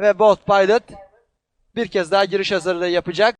ve Bolt Pilot bir kez daha giriş hazırlığı yapacak.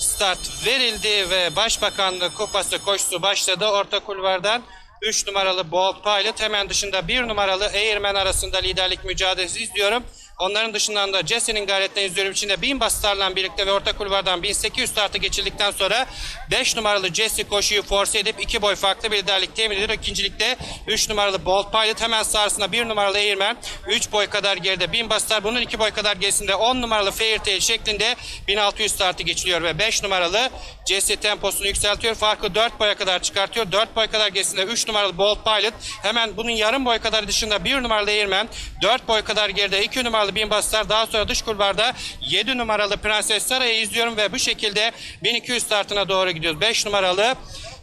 Start verildi ve Başbakanlık Kupası koşusu başladı. Orta kulvardan 3 numaralı Bolt Pilot hemen dışında 1 numaralı Airman arasında liderlik mücadelesi izliyorum. Onların dışından da Jesse'nin gayretlerini izliyorum. İçinde 1000 bastarla birlikte ve orta kulvardan 1800 startı geçirdikten sonra 5 numaralı Jesse koşuyu force edip 2 boy farklı bir liderlik temin ediyor. İkincilikte 3 numaralı Bolt Pilot hemen sağrısında 1 numaralı Airman 3 boy kadar geride 1000 bastar. Bunun 2 boy kadar gerisinde 10 numaralı Fairtail şeklinde 1600 startı geçiliyor ve 5 numaralı Jesse temposunu yükseltiyor. Farkı 4 boya kadar çıkartıyor. 4 boy kadar gerisinde 3 numaralı Bolt Pilot. Hemen bunun yarım boy kadar dışında 1 numaralı Airman. 4 boy kadar geride 2 numaralı Bin Bastar. Daha sonra dış kulvarda 7 numaralı Prenses Sara'yı izliyorum ve bu şekilde 1200 startına doğru gidiyoruz. 5 numaralı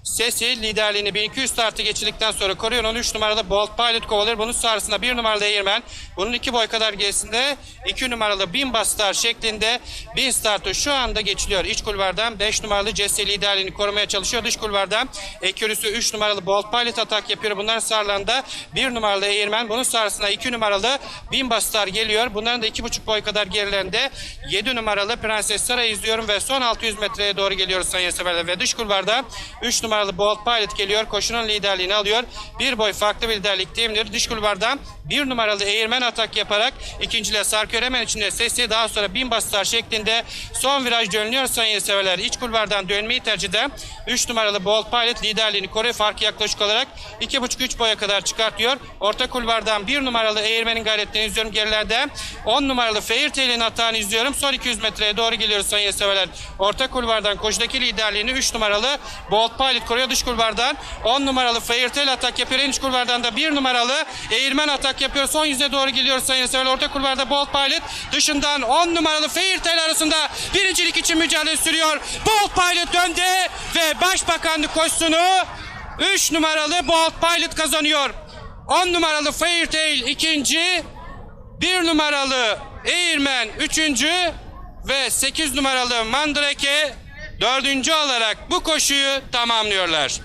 Sesi liderliğini 1200 startı geçirdikten sonra koruyor. 13 numaralı Bolt Pilot kovalıyor. Bunun sonrasında 1 numaralı Airman. Bunun 2 boy kadar gerisinde 2 numaralı Bin Bastar şeklinde 1000 startı şu anda geçiliyor. İç kulvardan 5 numaralı Jesse liderliğini korumaya çalışıyor. Dış kulvardan Ekürüsü 3 numaralı Bolt Pilot atak yapıyor. Bunların sağlarında 1 numaralı Airman. Bunun sonrasında 2 numaralı Bin Bastar geliyor. Bunların da 2,5 boy kadar gerilerinde 7 numaralı Prenses Sara izliyorum ve son 600 metreye doğru geliyoruz sayın severler. Ve dış kulvarda 3 numaralı Bolt Pilot geliyor. Koşunun liderliğini alıyor. Bir boy farklı bir liderlik teminliyor. Dış kulvardan 1 numaralı Airman atak yaparak ikinciliğe sarkıyor. Hemen içinde sesi daha sonra bin bastar şeklinde son viraj dönülüyor sayın severler. İç kulvardan dönmeyi tercih eden 3 numaralı Bolt Pilot liderliğini koruyor. Farkı yaklaşık olarak 2,5-3 boya kadar çıkartıyor. Orta kulvardan 1 numaralı Airman'in gayretlerini izliyorum gerilerde. 10 numaralı Fairtail'in atağını izliyorum. Son 200 metreye doğru geliyoruz sayın severler. Orta kulvardan koşudaki liderliğini 3 numaralı Bolt Pilot koruyor. Dış kulvardan 10 numaralı Fairtail atak yapıyor. En iç kulvardan da 1 numaralı Airman atak yapıyor. Son yüze doğru geliyoruz sayın severler. Orta kulvarda Bolt Pilot dışından 10 numaralı Fairtail arasında birincilik için mücadele sürüyor. Bolt Pilot önde ve Başbakanlık koşusunu 3 numaralı Bolt Pilot kazanıyor. 10 numaralı Fairtail ikinci, 1 numaralı Airman üçüncü ve 8 numaralı Mandrake dördüncü olarak bu koşuyu tamamlıyorlar.